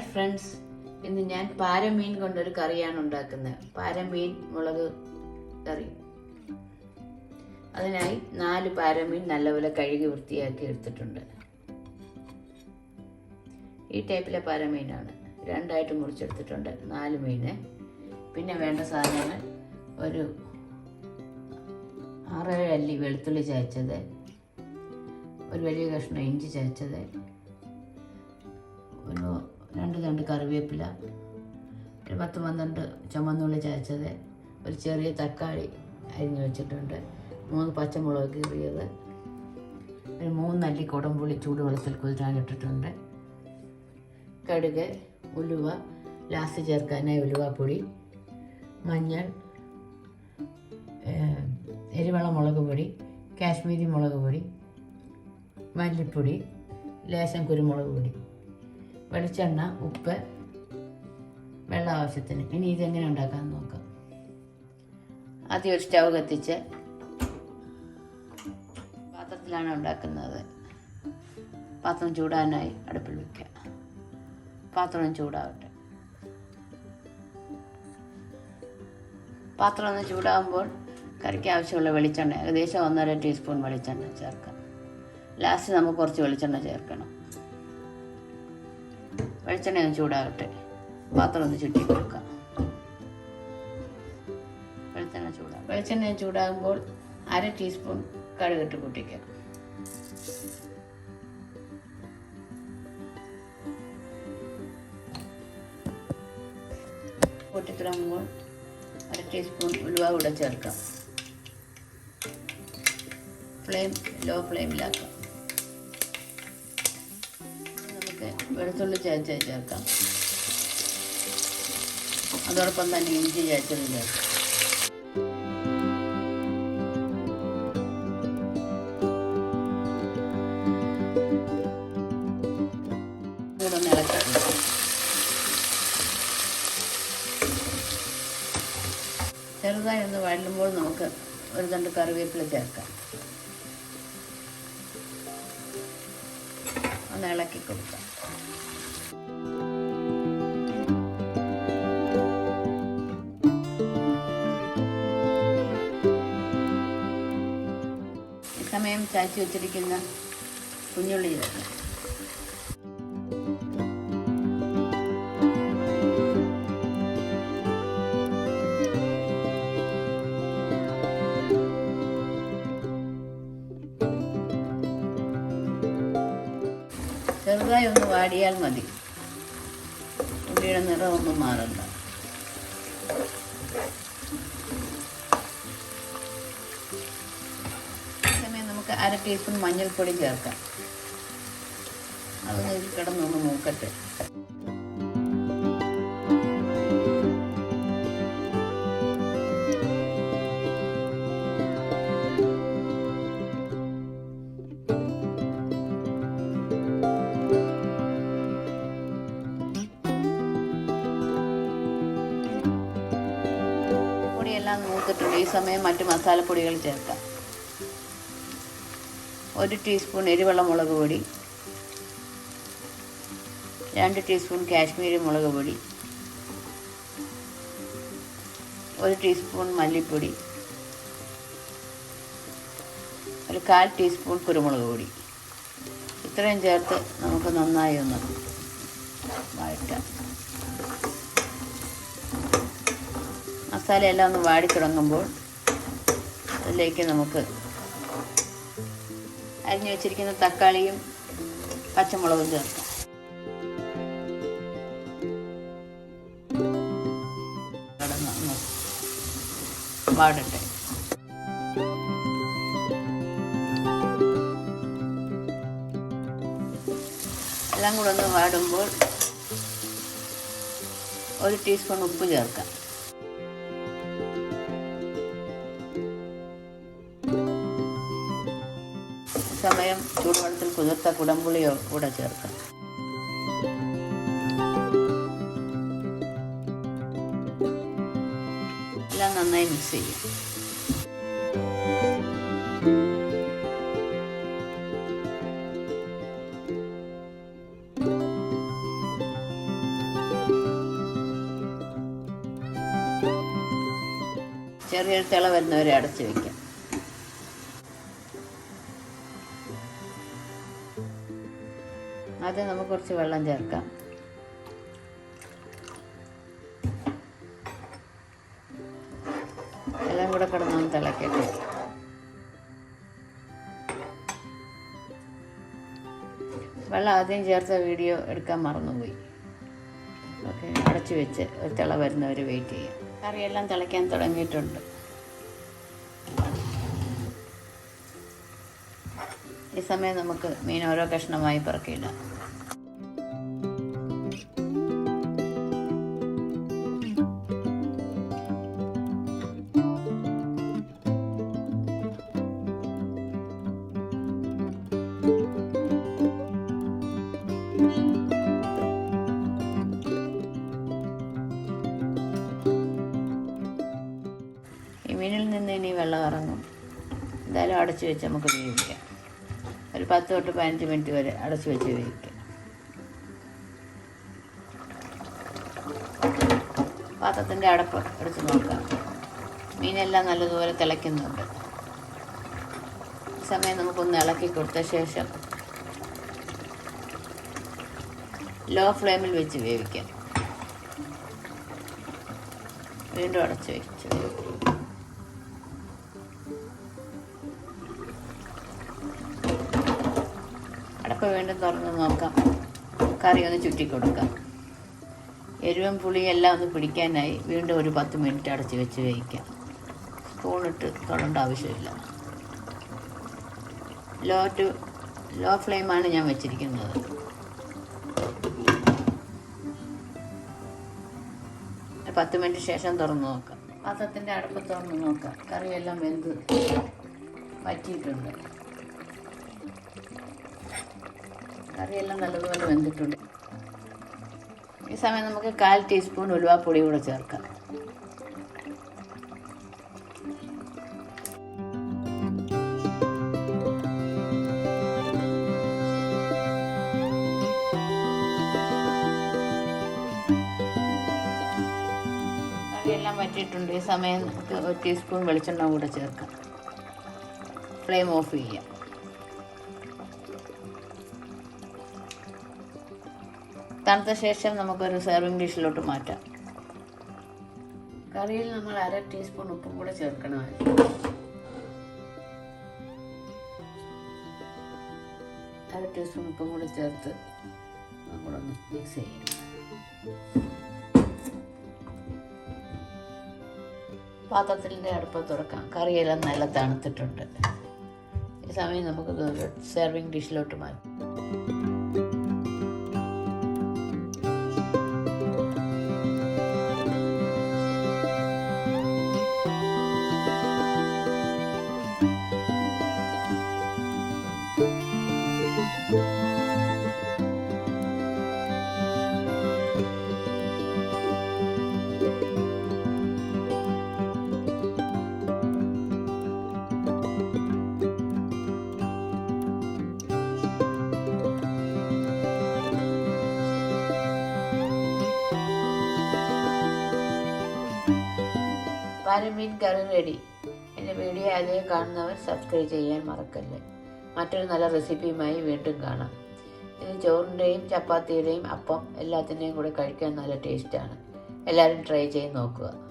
Hi friends. ഇന്ന് ഞാൻ പാരമീൻ കൊണ്ടൊരു കറിയാണ് ഉണ്ടാക്കുന്നത്. പാരമീൻ മുളക് കറി. അതിനായി നാല് പാരമീൻ നല്ലപോലെ കഴുകി വൃത്തിയാക്കി എടുത്തിട്ടുണ്ട്. ഈ ടൈപ്പിലെ പാരമീനാണ്. രണ്ടായിട്ട് മുറിച്ചെടുത്തിട്ടുണ്ട്. നാല് മീന് പിന്നെ വേണ്ട സാധനങ്ങൾ ഒരു ആറേഴ് അല്ലി വെളുത്തുള്ളി ചതച്ചത്. ഒരു വലിയ കഷ്ണം ഇഞ്ചി ചതച്ചത്. ഒരു രണ്ട് രണ്ട് കറിവേപ്പില ഒരു പത്ത് പന്ത്രണ്ട് ചുമന്നുള്ളി ചതച്ചത് ഒരു ചെറിയ തക്കാളി അരിഞ്ഞു വെച്ചിട്ടുണ്ട് മൂന്ന് പച്ചമുളക് കീറിയത് ഒരു മൂന്നല്ലി കുടംപുളി ചൂടുവെള്ളത്തിൽ കുതിരാനിട്ടിട്ടുണ്ട് കടുക് ഉലുവ ലാസ്റ്റ് ചേർക്കാനായി ഉലുവാപ്പൊടി മഞ്ഞൾ എരിവെള്ള എരിവള മുളക് പൊടി കാശ്മീരി മുളക് പൊടി മല്ലിപ്പൊടി ലേശം കുരുമുളക് പൊടി. വെളിച്ചെണ്ണ ഉപ്പ് വെള്ളം ആവശ്യത്തിന്. ഇനി ഇതെങ്ങനെ ഉണ്ടാക്കാൻ നോക്കാം. ആദ്യം ഒരു സ്റ്റവ് കത്തിച്ച് പാത്രത്തിലാണ് ഉണ്ടാക്കുന്നത്. പാത്രം ചൂടാനായി അടുപ്പിൽ വയ്ക്കുക പാത്രം ചൂടാവട്ടെ. പാത്രം ഒന്ന് ചൂടാകുമ്പോൾ കറിക്ക് ആവശ്യമുള്ള വെളിച്ചെണ്ണ ഏകദേശം ഒന്നര ടീസ്പൂൺ വെളിച്ചെണ്ണ ചേർക്കാം. ലാസ്റ്റ് നമുക്ക് കുറച്ച് വെളിച്ചെണ്ണ ചേർക്കണം. വെളിച്ചെണ്ണ ഒന്ന് ചൂടാകട്ടെ. പാത്രം ഒന്ന് ചുറ്റി കൊടുക്കാം. വെളിച്ചെണ്ണ ചൂടാകും വെളിച്ചെണ്ണ ചൂടാകുമ്പോൾ അര ടീസ്പൂൺ കടുകിട്ട് പൊട്ടിക്കുക പൊട്ടിത്തുടങ്ങുമ്പോൾ അര ടീസ്പൂൺ ഉലുവ കൂടെ ചേർക്കാം. ഫ്ലെയിം ലോ ഫ്ലെയിമിലാക്കാം. വെളുത്തുള്ളി ചേച്ചത് ചേർക്കാം. അതോടൊപ്പം തന്നെ ഇഞ്ചി ചേച്ചത് ചേർക്കാം. ചെറുതായി ഒന്ന് വഴലുമ്പോൾ നമുക്ക് ഒരു രണ്ട് കറിവേപ്പില ചേർക്കാം. ഒന്ന് ഇളക്കി കൊടുക്കാം. സമയം ചാച്ചി വെച്ചിരിക്കുന്ന കുഞ്ഞുള്ളി ചേർക്കാം ചെറുതായി ഒന്ന് വാടിയാൽ മതി. ഉള്ളിയുടെ നിറം ഒന്നും മാറണ്ട. സമയം നമുക്ക് അര ടീസ്പൂൺ മഞ്ഞൾപ്പൊടി ചേർക്കാം. ഇതിൽ കിടന്നൊന്ന് മൂക്കട്ടെ. പൊടിയെല്ലാം മൂത്തിട്ടുണ്ട് ഈ സമയം മറ്റ് മസാലപ്പൊടികൾ ചേർക്കാം. ഒരു ടീസ്പൂൺ എരിവെള്ള മുളക് പൊടി. രണ്ട് ടീസ്പൂൺ കാശ്മീരി മുളക് പൊടി. ഒരു ടീസ്പൂൺ മല്ലിപ്പൊടി. ഒരു കാൽ ടീസ്പൂൺ കുരുമുളക് പൊടി. ഇത്രയും ചേർത്ത് നമുക്ക് നന്നായി ഒന്ന് വഴറ്റാം. മസാല എല്ലാം ഒന്ന് വാടി തുടങ്ങുമ്പോൾ അതിലേക്ക് നമുക്ക് അരിഞ്ഞു വെച്ചിരിക്കുന്ന തക്കാളിയും പച്ചമുളകും ചേർക്കാം. വാടട്ടെ. എല്ലാം കൂടെ ഒന്ന് വാടുമ്പോൾ ഒരു ടീസ്പൂൺ ഉപ്പ് ചേർക്കാം. സമയം ചൂടുവെള്ളത്തിൽ കുതിർത്ത കുടംപുളിയോ കൂടെ ചേർക്കാം. എല്ലാം നന്നായി മിക്സ് ചെയ്യും. ചെറിയൊരു തിള വരുന്നവരെ അടച്ചു വയ്ക്കും ആദ്യം നമുക്ക് കുറച്ച് വെള്ളം ചേർക്കാം. എല്ലാം കൂടെ കിടന്നൊന്ന് തിളക്കട്ടെ. വെള്ളം ആദ്യം ചേർത്ത വീഡിയോ എടുക്കാൻ മറന്നുപോയി. ഓക്കെ അടച്ചു വെച്ച് ഒരു തിള വരുന്നവർ വെയിറ്റ് ചെയ്യാം. കറിയെല്ലാം തിളയ്ക്കാൻ തുടങ്ങിയിട്ടുണ്ട്. ഈ സമയം നമുക്ക് മീൻ ഓരോ കഷ്ണമായി പറക്കിയിടാം. മീനിൽ നിന്ന് ഇനി വെള്ളം ഇറങ്ങും. എന്തായാലും അടച്ചു വെച്ച് നമുക്ക് വേവിക്കാം. ഒരു പത്ത് തൊട്ട് പതിനഞ്ച് മിനിറ്റ് വരെ അടച്ചു വെച്ച് വേവിക്കാം. പാത്രത്തിന്റെ അടപ്പ് എടുത്ത് നോക്കാം. മീനെല്ലാം നല്ലതുപോലെ തിളയ്ക്കുന്നുണ്ട്. സമയം നമുക്കൊന്ന് ഇളക്കി കൊടുത്ത ശേഷം ലോ ഫ്ലെയിമിൽ വെച്ച് വേവിക്കാം. വീണ്ടും അടച്ച് വെച്ച് വേവിക്കാം. വീണ്ടും തുറന്ന് നോക്കാം. കറി ഒന്ന് ചുറ്റി കൊടുക്കാം. എരിവും പുളിയും എല്ലാം ഒന്ന് പിടിക്കാനായി വീണ്ടും ഒരു പത്ത് മിനിറ്റ് അടച്ച് വെച്ച് വേവിക്കാം. സ്പൂണിട്ട് തൊടേണ്ട ആവശ്യമില്ല. ലോ ടു ലോ ഫ്ലെയിമാണ് ഞാൻ വെച്ചിരിക്കുന്നത്. പത്ത് മിനിറ്റ് ശേഷം തുറന്ന് നോക്കാം. പാത്രത്തിന്റെ അടുപ്പ് തുറന്ന് നോക്കാം. കറിയെല്ലാം വെന്ത് വറ്റിയിട്ടുണ്ട്. കറിയെല്ലാം നല്ലതുപോലെ വെന്തിട്ടുണ്ട്. ഈ സമയം നമുക്ക് കാൽ ടീസ്പൂൺ ഉലുവാപ്പൊടി കൂടെ ചേർക്കാം. കറിയെല്ലാം വറ്റിയിട്ടുണ്ട്. ഈ സമയം നമുക്ക് ഒരു ടീസ്പൂൺ വെളിച്ചെണ്ണ കൂടെ ചേർക്കാം. ഫ്ലെയിം ഓഫ് ചെയ്യാം. തണുത്ത ശേഷം നമുക്കൊരു സെർവിങ് ഡിഷിലോട്ട് മാറ്റാം. കറിയിൽ നമ്മൾ അര ടീസ്പൂൺ ഉപ്പും കൂടെ ചേർക്കണമായിരുന്നു അര ടീസ്പൂൺ ഉപ്പും കൂടെ ചേർത്ത് നമ്മളൊന്ന് മിക്സ് ചെയ്യും പാത്രത്തിന്റെ അടുപ്പ് തുറക്കാം. കറിയെല്ലാം നല്ല തണുത്തിട്ടുണ്ട്. ഈ സമയം നമുക്ക് സെർവിങ് ഡിഷിലോട്ട് മാറ്റാം. പാരമീൻ കറി റെഡി എന്റെ വീഡിയോ ആദ്യം കാണുന്നവർ സബ്സ്ക്രൈബ് ചെയ്യാൻ മറക്കല്ലേ. മറ്റൊരു നല്ല റെസിപ്പിയുമായി വീണ്ടും കാണാം. ഇത് ചോറിന്റെയും ചപ്പാത്തിയുടെയും അപ്പം എല്ലാത്തിന്റെയും കൂടെ കഴിക്കാൻ നല്ല ടേസ്റ്റാണ് എല്ലാവരും ട്രൈ ചെയ്ത് നോക്കുക.